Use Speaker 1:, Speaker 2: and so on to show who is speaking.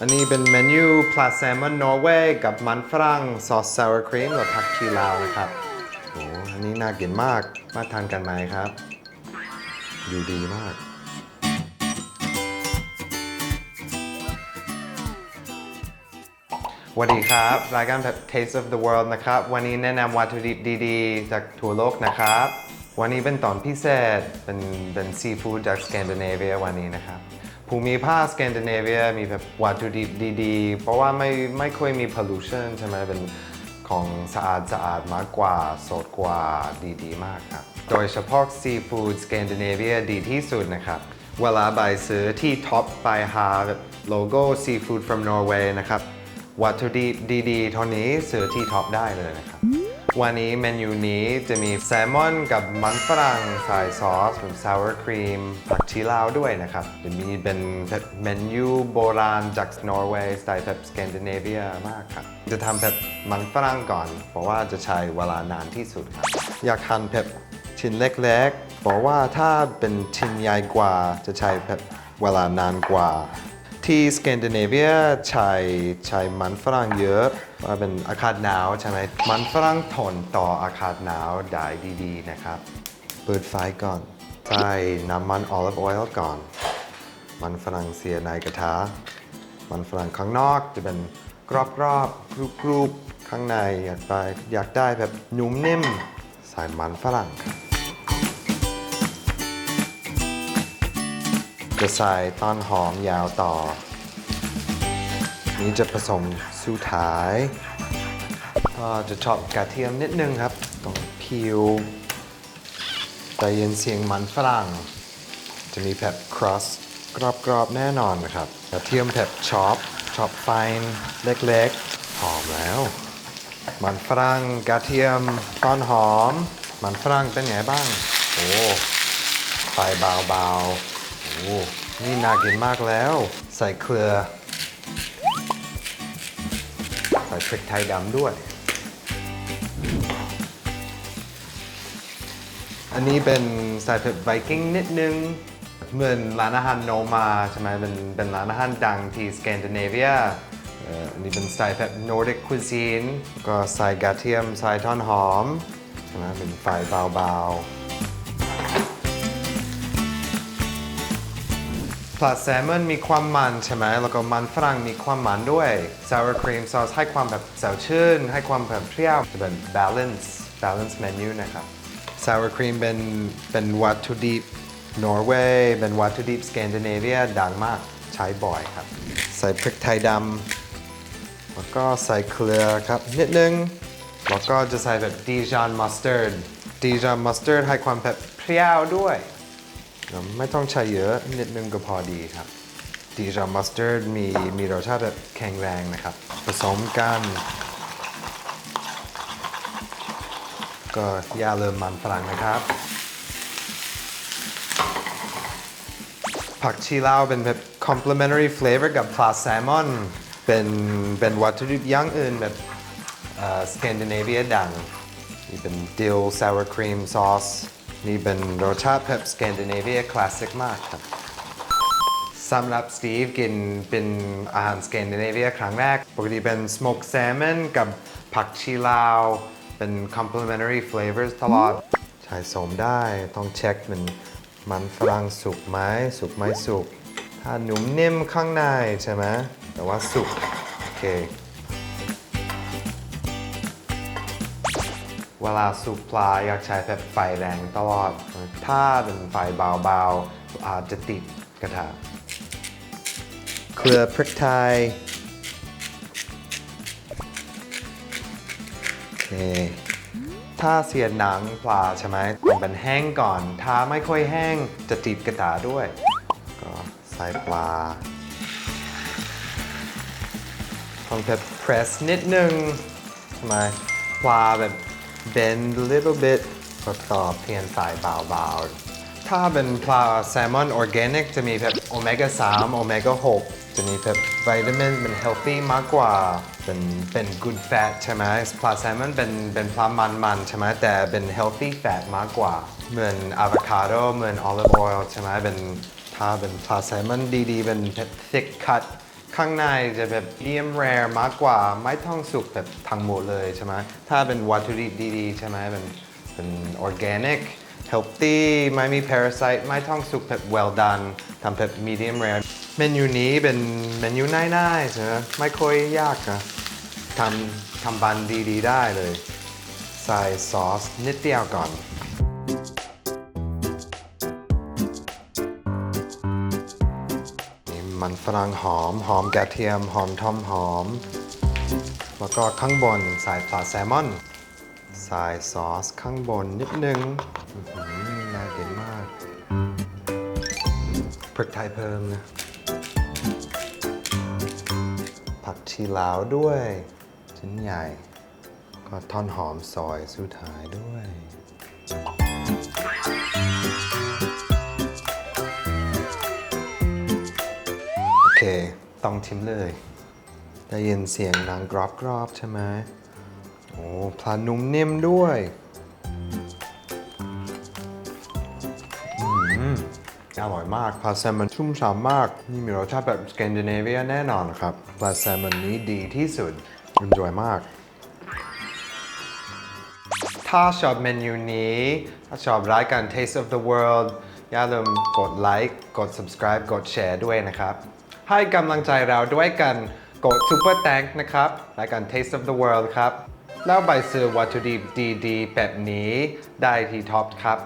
Speaker 1: อันนี้เป็นเมนูปลาแซลมอนนอร์เวย์กับมันฝรั่งซอสซาวร์ครีมกับผักชีลาวนะครับโอ้อันนี้น่ากินมาก มาทานกันไหมครับ ดูดีมาก สวัสดีครับ รายการแบบ Taste of the World นะครับ วันนี้แนะนำวัตถุดิบดีๆ จากทั่วโลกนะครับ วันนี้เป็นตอนพิเศษ เป็นเป็นซีฟู้ดจากสแกนดิเนเวียวันนี้นะครับ ภูมิภาคสแกนดิเนเวียมีแบบวัตถุดิบดีๆ เพราะว่าไม่ไม่ค่อยมี pollution ใช่ไหมเป็นของสะอาดสะอาดมากกว่าสดกว่าดีๆ มากครับ โดยเฉพาะซีฟู้ดสแกนดิเนเวียดีที่สุดนะครับ เวลาไปซื้อที่ท็อปไปหาแบบโลโก้ Seafood from Norway นะครับ วัตถุดิบดีๆเท่านี้ซื้อที่ท็อปได้เลยนะครับ วันนี้เมนูนี้จะมีแซลมอนกับมันฝรั่งใส่ซอสเป็น sour cream ผักชีลาวด้วยนะครับจะมีเป็นเมนูโบราณจากนอร์เวย์สไตล์แบบสแกนดิเนเวียมากครับ จะทำแบบมันฝรั่งก่อน เพราะว่าจะใช้เวลานานที่สุดครับ อยากหั่นแบบชิ้นเล็กๆ เพราะว่าถ้าเป็นชิ้นใหญ่กว่าจะใช้แบบเวลานานกว่า ที่สแกนดิเนเวียใช้ใช้มันฝรั่งเยอะว่าเป็นอากาศหนาวใช่ไหมมันฝรั่งทนต่ออากาศหนาวได้ดีๆนะครับเปิดไฟก่อนใส่น้ำมันออลิฟออยล์ก่อน มันฝรั่งเสียในกระทะมันฝรั่งข้างนอกจะเป็นกรอบๆกรุบๆข้างในอยากได้อยากได้แบบนุ่มนิ่มใส่มันฝรั่งครับ จะใส่ต้นหอมยาวต่อ นี้จะผสมสุดท้ายก็จะชอบกระเทียมนิดนึงครับต้องพิวแต่เย็นเสียงมันฝรั่ง จะมีแบบครัสกรอบๆแน่นอนนะครับกระเทียมแบบช็อปช็อปไฟน์เล็กๆ หอมแล้ว มันฝรั่งกระเทียมต้นหอม มันฝรั่งเป็นไงบ้าง โอ้ไฟเบาๆ โอ้นี่น่ากินมากแล้ว ใส่เกลือ ใส่พริกไทยดำด้วย อันนี้เป็นใส่เผ็ดไวกิ้งนิดนึง เหมือนร้านอาหารโนมาใช่ไหมเป็นเป็นร้านอาหารดังที่สแกนดิเนเวียอันนี้เป็นสไตล์แบบ Nordic cuisine ก็ใส่กระเทียมใส่ท่อนหอมใช่ไหมเป็นไฟเบาๆ ปลาแซลมอนมีความมันใช่ไหมแล้วก็มันฝรั่งมีความมันด้วย sour cream sauce ให้ความแบบสดชื่น ให้ความแบบเปรี้ยวจะเป็น balance balance menu นะครับ sour cream เป็นเป็นวัตถุดิบนอร์เวย์เป็นวัตถุดิบสแกนดิเนเวียดังมากใช้บ่อยครับ ใส่พริกไทยดำแล้วก็ใส่เกลือครับ นิดนึง แล้วก็จะใส่แบบ Dijon mustard Dijon mustard ให้ความแบบเปรี้ยวด้วย ไม่ต้องใช้เยอะนิดนึงก็พอดีครับดีจามัสเตอร์ดมีมีรสชาติแบบแข็งแรงนะครับ ผสมกัน ก็ย่าลืมมันฝรั่งนะครับ ผักชีลาวเป็นแบบ complementary flavor กับปลาแซลมอน เป็นเป็นวัตถุดิบย่างอื่นแบบสแกนดิเนเวียดังนี่เป็น dill sour cream sauce นี่เป็นรสชาติแบบสแกนดิเนเวียคลาสสิกมากครับสำหรับสตีฟกินเป็นอาหารสแกนดิเนเวียครั้งแรก ปกติเป็น smoked salmon กับผักชีลาว เป็น complementary flavors ตลอดใช้สมได้ต้องเช็คมันมันฝรั่งสุกไหมสุกไหมสุก ถ้าหนุ่มนิ่มข้างในใช่ไหมแต่ว่าสุก โอเค เวลาสุกปลาอยากใช้แบบไฟแรงตลอด ถ้าเป็นไฟเบาๆ อาจจะติดกระทะเกลือพริกไทยโอเคถ้าเสียหนังปลาใช่ไหมต้องเป็นแห้งก่อน ถ้าไม่ค่อยแห้งจะติดกระทะด้วย ก็ใส่ปลาต้องแบบ press นิดนึงใช่ไหมปลาแบบ bend a little bit ก็ต่อเพียงสายเบาๆ ถ้าเป็นปลาแซลมอนออร์แกนิกจะมีแบบโอเมก้า3โอเมก้า6จะมีแบบวิตามินเป็น healthy มากกว่า เป็นเป็น good fat ใช่ไหมปลาแซลมอนเป็นเป็นปลามันๆใช่ไหมแต่เป็น healthy fat มากกว่า เหมือนอะโวคาโดเหมือน olive oil ใช่ไหมเป็นถ้าเป็นปลาแซลมอนดีๆ เป็น thick cut ข้างในจะแบบ medium rare มากกว่าไม่ต้องสุกแบบทั้งหมดเลยใช่ไหมถ้าเป็นวัตถุดิบดีๆใช่ไหมเป็นเป็น organic healthy ไม่มี parasite ไม่ต้องสุกแบบ well done ทำแบบ medium rare เมนูนี้เป็นเมนูง่ายๆใช่ไหมไม่ค่อยยากนะทำทำบันดีๆได้เลย ใส่ซอสนิดเดียวก่อน มันฝรั่งหอม หอมกระเทียม หอมทอมหอม แล้วก็ข้างบนใส่ปลาแซลมอน ใส่ซอสข้างบนนิดนึงน่ากินมากพริกไทยเพิ่มนะ ผักชีลาวด้วยชิ้นใหญ่ ก็ท่อนหอมซอยสุดท้ายด้วย องชิมเลย ได้ยินเสียงดังกรอบกรอบๆใช่ไหมโอ้ปลานุ่มนิ่มด้วยอร่อยมาก ปลาแซลมอนชุ่มฉ่ำมาก นี่มีรสชาติแบบสแกนดิเนเวียแน่นอนครับ ปลาแซลมอนนี้ดีที่สุดอร่อยมาก ถ้าชอบเมนูนี้ ถ้าชอบรายการ Taste of the World อย่าลืมกดไลค์ กด subscribe กดแชร์ด้วยนะครับ ให้กำลังใจเราด้วยกันกด Super Thank นะครับรายการ Taste of the World ครับ แล้วไปซื้อวัตถุดิบดีๆ แบบนี้ได้ที่ท็อปครับ